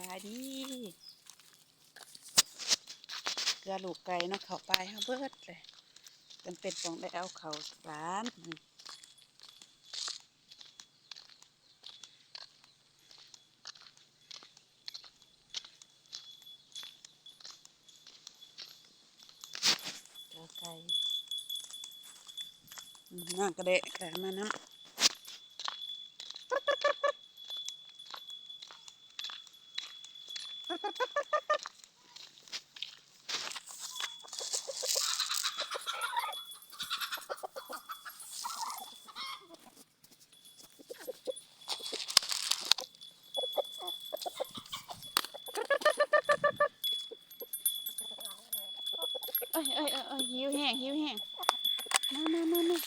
บายดีเกลือลูกไก่เนาะเขาไปเฮาเบิดเลยจำเป็นต้องได้เอาเขาร้านนี่เกลือไก่อืมน่ากระเดะแข็มาน้ำ เอ้ยเอ้ยเอ้ยเอ้ยหิวแห้งหิวแห้ง มามามามา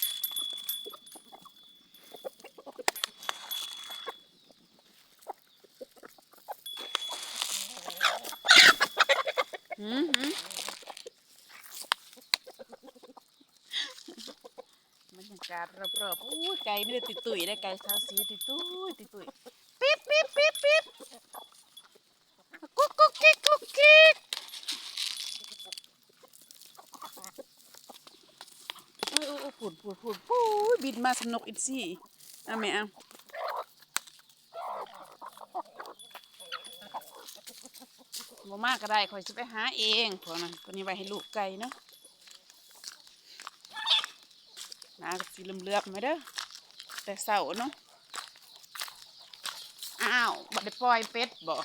หืมหืมบรรยากาศรอบๆอู้ไก่ไม่ได้ติดตุ๋ยได้ไก่ขาวสีติดตุ๋ยติดตุ๋ยปิ๊บปิ๊บปิ๊บปิ๊บกุ๊กกุ๊กกิ๊กกุ๊กกิ๊ก โอ้ยโอ้ยโอ้ยผุดผุดผุดปูยบินมาสนุกอินซี่เอาไหมเอาบ่มากก็ได้คอยจะไปหาเองพวกนั้นตัวนี้ไว้ให้ลูกไก่เนาะนาสีเหลือบๆมาเด้อแต่เสาเนาะอ้าวบ่ได้ปล่อยเป็ดบ่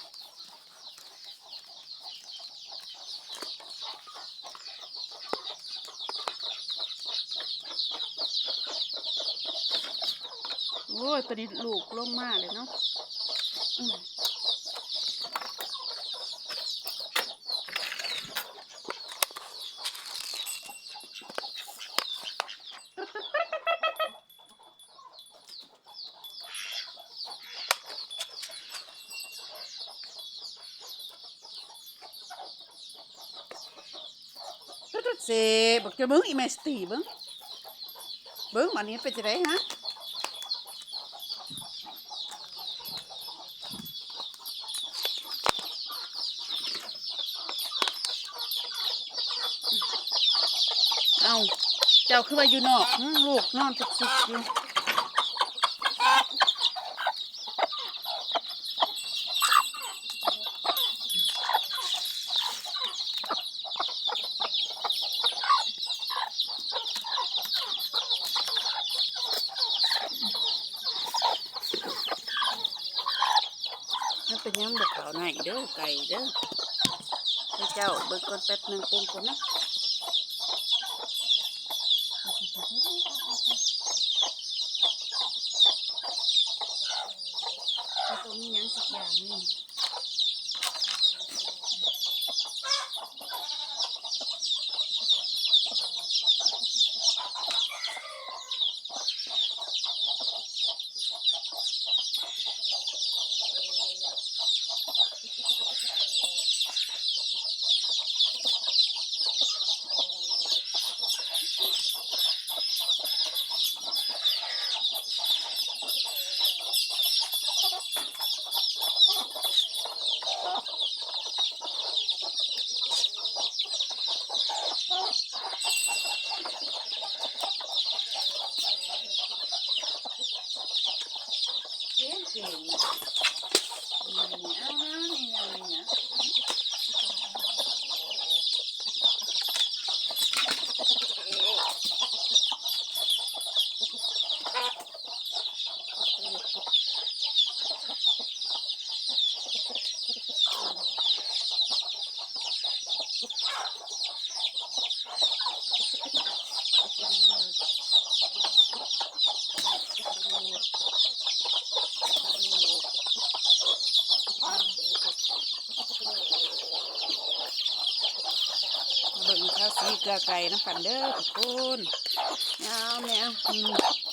โอ้ยตัวนี้ลูกลงมาเลยเนาะอืมเสบักจะเบิ้งอีแมสตีเบิ้ง เบิ้งมันนี้เป็นจะไดฮะเอาเจ้าคือว่าอยู่นอกหึลูกนอนสุดสุกๆอยู่มันเป็นยังบกเขาวไหนเด้อ ไก่เด้อเจ้าเบิกก่อนแป๊บหนึ่งปรุงก่อนนะ มันต้องมีหยังสักอย่างหนึงเก่งเก่งอะนี่เอานะนี่เอานี่นะมาเบิ่งข้าวสี เกลือไก่น้ำกันเด้อทุกคนเอาแมวอืมอื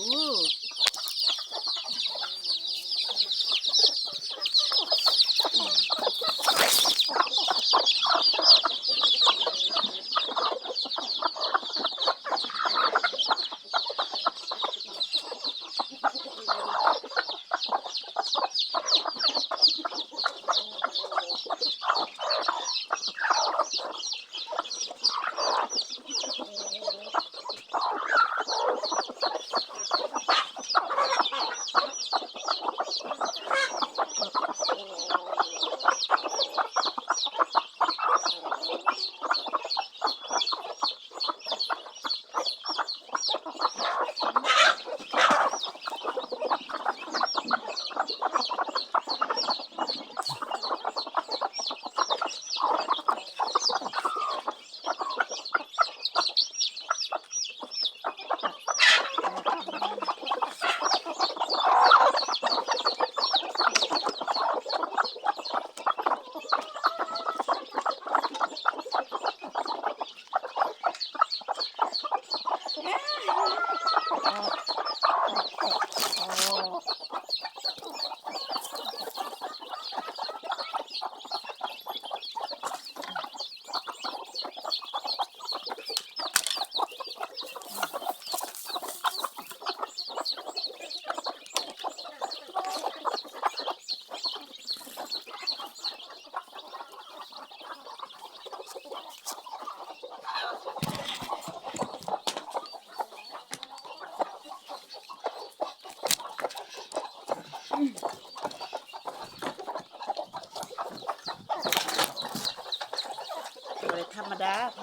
O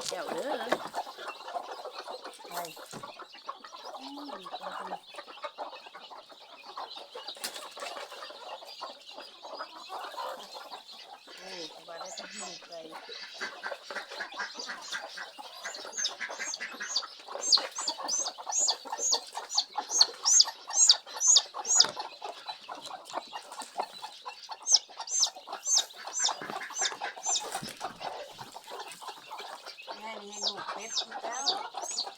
chèo nữa đây. menino, o peito.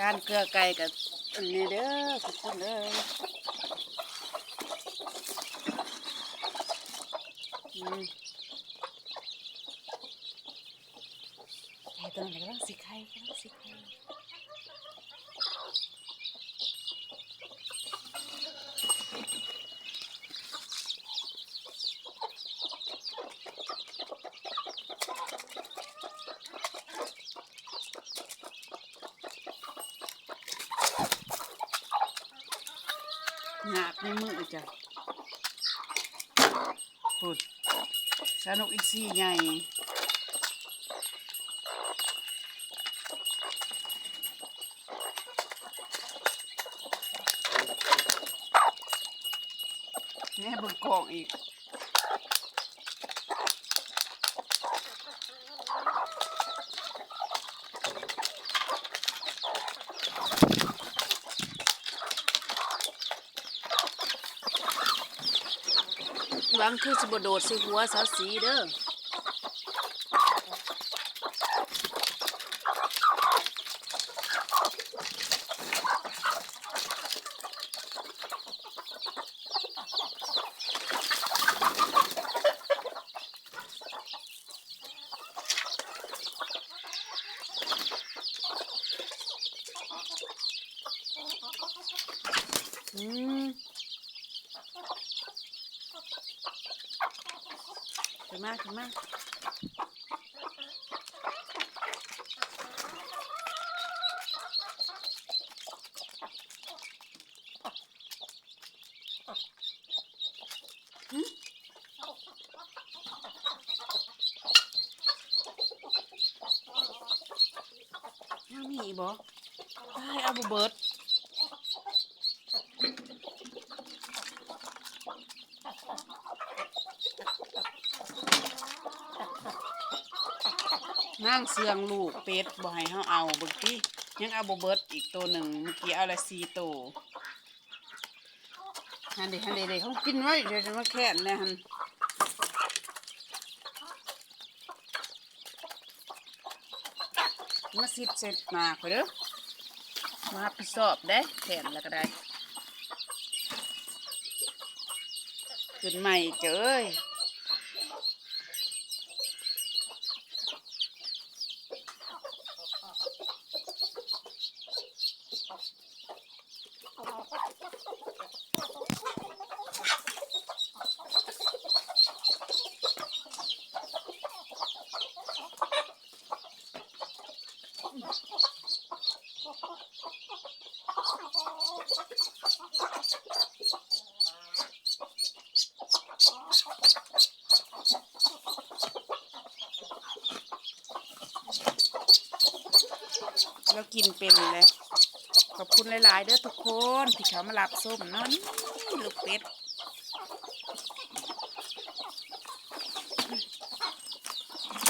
การเกลือไก่กับอันนี้เด้อทุกคนเลยอืมไก่ตัวไหนก็ต้องสีไข่ก็ต้องสีไข่ หงาบในมือ จ้ะพุดสนุกอีกสี่ใหญ่แน่บิ่งกองอีก หวังคือสิบโดดสิหัวสาวสีเด้อ ขึ้นมาขึ้นมาหึยังมีอีกบ่ได้เอาบ่เบิด นั่งเสืองลูกเป็ดบ่ให้เฮาเอาเบิ่งติยังเอาบ่เบิดอีกตัวหนึ่งเมื่อกี้เอาละ4ตัวฮันเดฮันเดเดเขากินไว้เดี๋ยวจะมาแค่นนะฮันมาสิดเสร็จมาขอยเด้อมารับผิดชอบได้แค่นแล้วก็ได้ขึ้นใหม่เจ้ย แล้วกินเป็นเลยขอบคุณหลายๆเด้อทุกคนที่เขามารับส้มนาะนี่ลูกเป็ด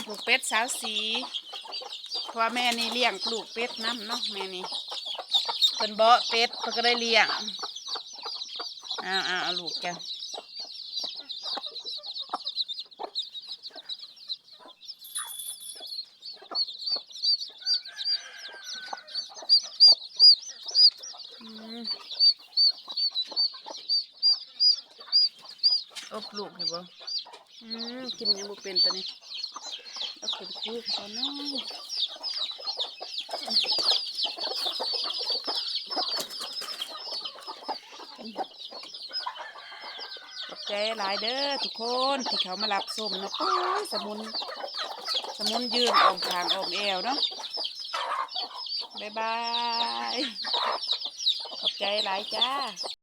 ลูกเป็ดสาวสี เพราะว่าแม่นี่เลี้ยงลูกเป็ดน้ำเนาะแม่นี่เป็นเบาะเป็ดเพิ่นก็ได้เลี้ยงอ้าวอ้าวเอาลูกจ้ะอืมอบลูกอยู่บ่อืมกินยังบ่เป็นตัวนี้เอาขึ้นคูกก่อนเนาะ ขอบ ใจหลายเด้อทุกคนที่เขามารับส้มนะโอ้ยสมุน สมุนยืนออมทางออมแอวเนาะบ๊ายบาย ขอบใจหลายจ้า